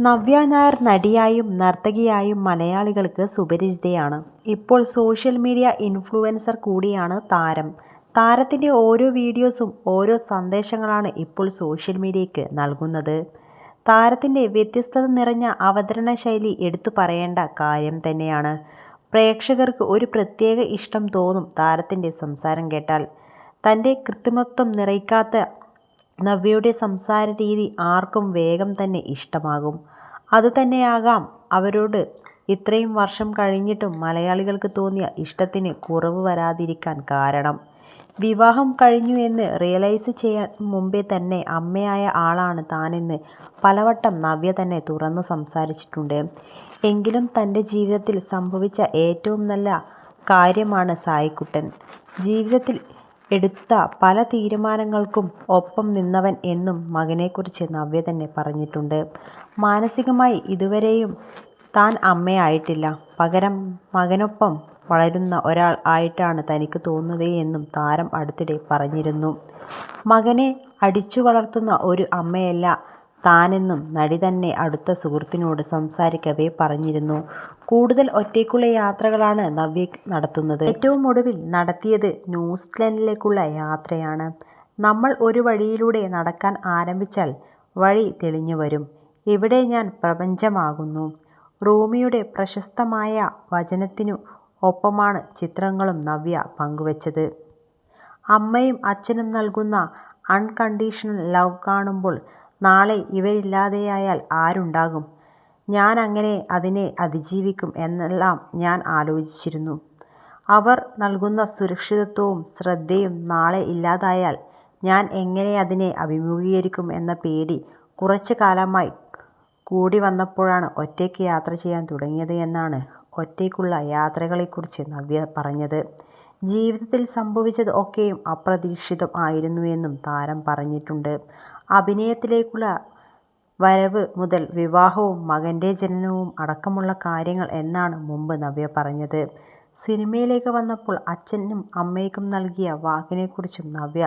നവ്യ നായർ നടിയായും നർത്തകിയായും മലയാളികൾക്ക് സുപരിചിതയാണ്. ഇപ്പോൾ social media influencer കൂടിയാണ് താരം. താരത്തിന്റെ ഓരോ വീഡിയോസും ഓരോ സന്ദേശങ്ങളാണ് ഇപ്പോൾ സോഷ്യൽ മീഡിയയ്ക്ക് നൽകുന്നത്. താരത്തിന്റെ വ്യത്യസ്തത നിറഞ്ഞ അവതരണ ശൈലി എടുത്തു പറയേണ്ട കാര്യം തന്നെയാണ്. പ്രേക്ഷകർക്ക് ഒരു പ്രത്യേക ഇഷ്ടം തോന്നും താരത്തിന്റെ സംസാരം കേട്ടാൽ. തന്റെ കൃത്രിമത്വം നിറയ്ക്കാത്ത നവ്യയുടെ സംസാര രീതി ആർക്കും വേഗം തന്നെ ഇഷ്ടമാകും. അതുതന്നെയാകാം അവരോട് ഇത്രയും വർഷം കഴിഞ്ഞിട്ടും മലയാളികൾക്ക് തോന്നിയ ഇഷ്ടത്തിന് കുറവ് വരാതിരിക്കാൻ കാരണം. വിവാഹം കഴിഞ്ഞു എന്ന് റിയലൈസ് ചെയ്യാൻ മുമ്പേ തന്നെ അമ്മയായ ആളാണ് താനെന്ന് പലവട്ടം നവ്യ തന്നെ തുറന്ന് സംസാരിച്ചിട്ടുണ്ട്. എങ്കിലും തന്റെ ജീവിതത്തിൽ സംഭവിച്ച ഏറ്റവും നല്ല കാര്യമാണ് സായിക്കുട്ടൻ ജീവിതത്തിൽ എടുത്ത പല തീരുമാനങ്ങൾക്കും ഒപ്പം നിന്നവൻ എന്നും മകനെക്കുറിച്ച് നവ്യ തന്നെ പറഞ്ഞിട്ടുണ്ട്. മാനസികമായി ഇതുവരെയും താൻ അമ്മയായിട്ടില്ല. പകരം മകനൊപ്പം വളരുന്ന ഒരാൾ ആയിട്ടാണ് തനിക്ക് തോന്നുന്നത് എന്നും താരം അടുത്തിടെ പറഞ്ഞിരുന്നു. മകനെ അടിച്ചു വളർത്തുന്ന ഒരു അമ്മയല്ല താനെന്നും നടി തന്നെ അടുത്ത സുഹൃത്തിനോട് സംസാരിക്കവെ പറഞ്ഞിരുന്നു. കൂടുതൽ ഒറ്റയ്ക്കുള്ള യാത്രകളാണ് നവ്യ നടത്തുന്നത്. ഏറ്റവും ഒടുവിൽ നടത്തിയത് ന്യൂസിലൻഡിലേക്കുള്ള യാത്രയാണ്. നമ്മൾ ഒരു വഴിയിലൂടെ നടക്കാൻ ആരംഭിച്ചാൽ വഴി തെളിഞ്ഞു വരും. ഇവിടെ ഞാൻ പ്രപഞ്ചമാകുന്നു. റൂമിയുടെ പ്രശസ്തമായ വചനത്തിനു ഒപ്പമാണ് ചിത്രങ്ങളും നവ്യ പങ്കുവച്ചത്. അമ്മയും അച്ഛനും നൽകുന്ന അൺകണ്ടീഷണൽ ലവ് കാണുമ്പോൾ നാളെ ഇവരില്ലാതെയായാൽ ആരുണ്ടാകും. ഞാൻ അങ്ങനെ അതിനെ അതിജീവിക്കും എന്നെല്ലാം ഞാൻ ആലോചിച്ചിരുന്നു. അവർ നൽകുന്ന സുരക്ഷിതത്വവും ശ്രദ്ധയും നാളെ ഇല്ലാതായാൽ ഞാൻ എങ്ങനെ അതിനെ അഭിമുഖീകരിക്കും എന്ന പേടി കുറച്ചു കാലമായി കൂടി വന്നപ്പോഴാണ് ഒറ്റയ്ക്ക് യാത്ര ചെയ്യാൻ തുടങ്ങിയത് എന്നാണ് ഒറ്റയ്ക്കുള്ള യാത്രകളെക്കുറിച്ച് നവ്യ പറഞ്ഞത്. ജീവിതത്തിൽ സംഭവിച്ചത് ഒക്കെയും അപ്രതീക്ഷിതം ആയിരുന്നുവെന്നും താരം പറഞ്ഞിട്ടുണ്ട്. അഭിനയത്തിലേക്കുള്ള വരവ് മുതൽ വിവാഹവും മകന്റെ ജനനവും അടക്കമുള്ള കാര്യങ്ങൾ എന്നാണ് മുമ്പ് നവ്യ പറഞ്ഞത്. സിനിമയിലേക്ക് വന്നപ്പോൾ അച്ഛനും അമ്മയ്ക്കും നൽകിയ വാക്കിനെക്കുറിച്ചും നവ്യ